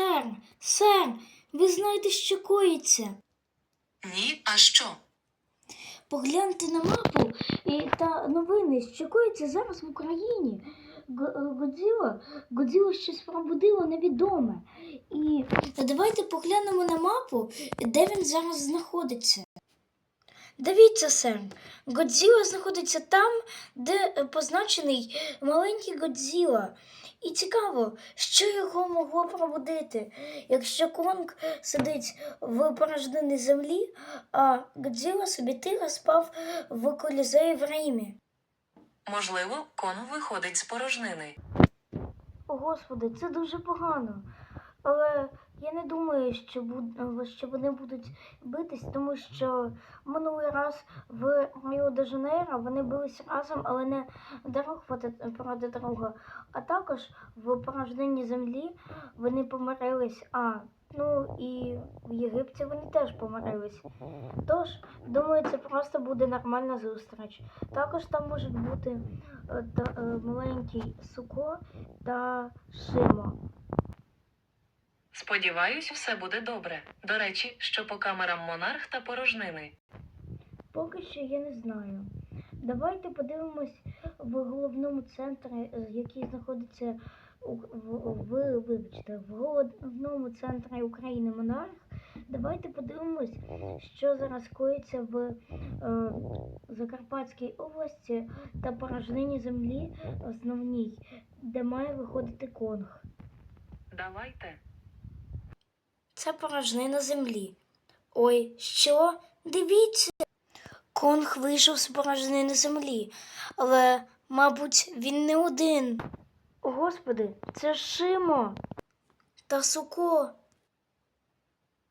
Сер, сер, ви знаєте, що коїться. Ні, а що? Погляньте на мапу і та новини, що коїться зараз в Україні. Годзіла, Годзіла щось пробудило невідоме. І давайте поглянемо на мапу, де він зараз знаходиться. Дивіться, сер, Годзіла знаходиться там, де е, позначений маленький Годзіла. І цікаво, що його могло пробудити, якщо Конг сидить в порожнині землі, а Годзіла собі тихо спав в колізеї в Римі. Можливо, конг виходить з порожнини. О, Господи, це дуже погано. Але не думаю, що, буд... що вони будуть битись, тому що минулий раз в Ріо де Жанейро вони бились разом, але не друг проти, друга. А також в порожненні землі вони помирились. А, ну і в Єгипті вони теж помирились. Тож, думаю, це просто буде нормальна зустріч. Також там можуть бути е, та, е, маленький Суко та Шимо. Сподіваюсь, все буде добре. До речі, що по камерам монарх та порожнини. Поки що я не знаю. Давайте подивимось в головному центрі, який знаходиться у, в, в, вибачте, в головному центрі України Монарх. Давайте подивимось, що зараз коїться в е, Закарпатській області та порожнині землі основній, де має виходити Конг. Давайте. Це порожнина землі. Ой, що? Дивіться. Конг вийшов з порожнини землі, але, мабуть, він не один. Господи, це Шимо та Суко.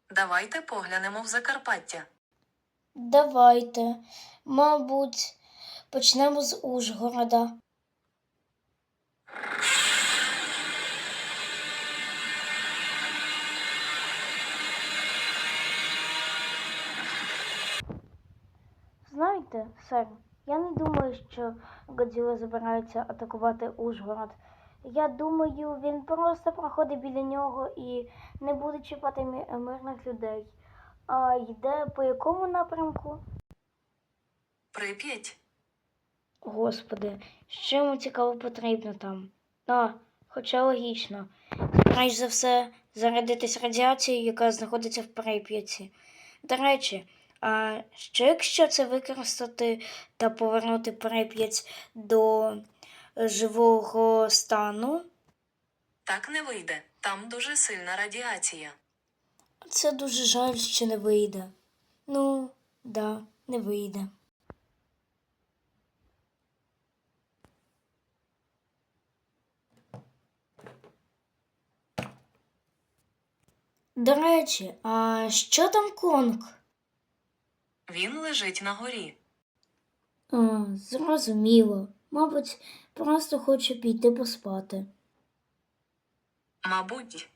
Давайте поглянемо в Закарпаття. Давайте, мабуть, почнемо з Ужгорода. Знаєте, сер, я не думаю, що Годзіла збирається атакувати Ужгород. Я думаю, він просто проходить біля нього і не буде чіпати мирних людей. А йде по якому напрямку? Прип'ять. Господи, що йому цікаво потрібно там? А, хоча логічно. Краще за все зарядитись радіацією, яка знаходиться в Прип'яті. До речі, а що якщо це використати та повернути Прип'ять до живого стану? Так не вийде. Там дуже сильна радіація. Це дуже жаль, що не вийде. Ну, да, не вийде. До речі, а що там Конг? Він лежить на горі. А, зрозуміло. Мабуть, просто хоче піти поспати. Мабуть,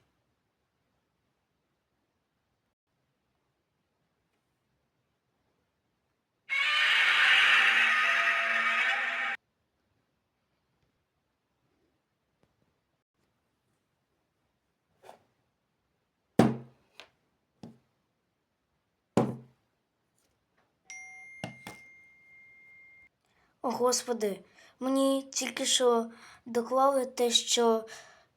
О, Господи, мені тільки що доклали те, що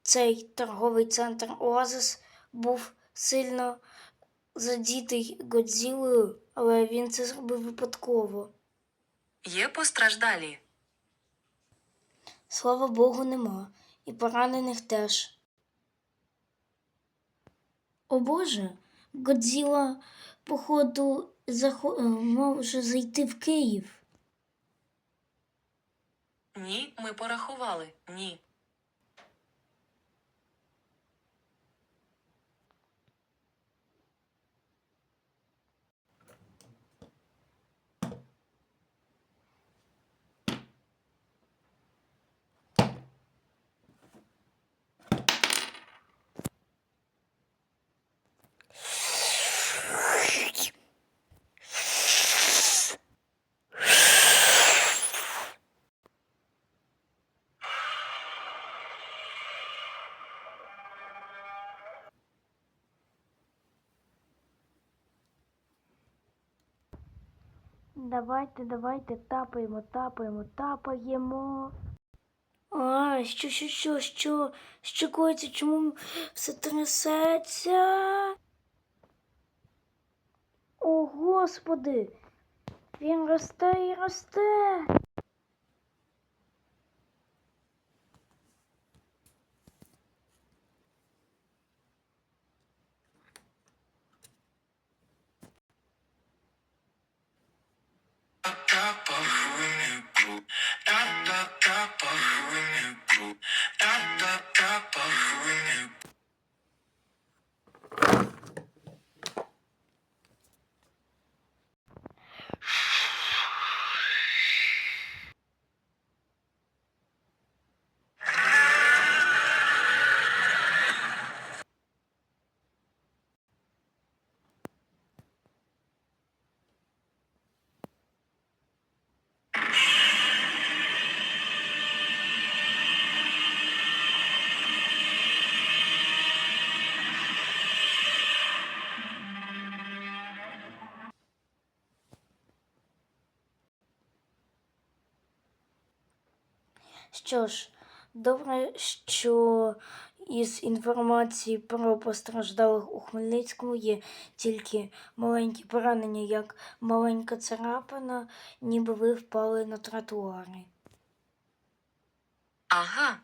цей торговий центр Оазис був сильно задітий Годзілою, але він це зробив випадково. є постраждалі. Слава Богу, нема. І поранених теж. О Боже, Годзіла, походу, захо... е, може зайти в Київ. Ні, ми порахували. Ні. Давайте, давайте тапаємо, тапаємо, тапаємо. А, що, що, що, що? Що коїться? Чому все трясеться? О, господи! Він росте і росте. Що ж, добре, що із інформації про постраждалих у Хмельницькому є тільки маленькі поранення, як маленька царапина, ніби ви впали на тротуари. Ага,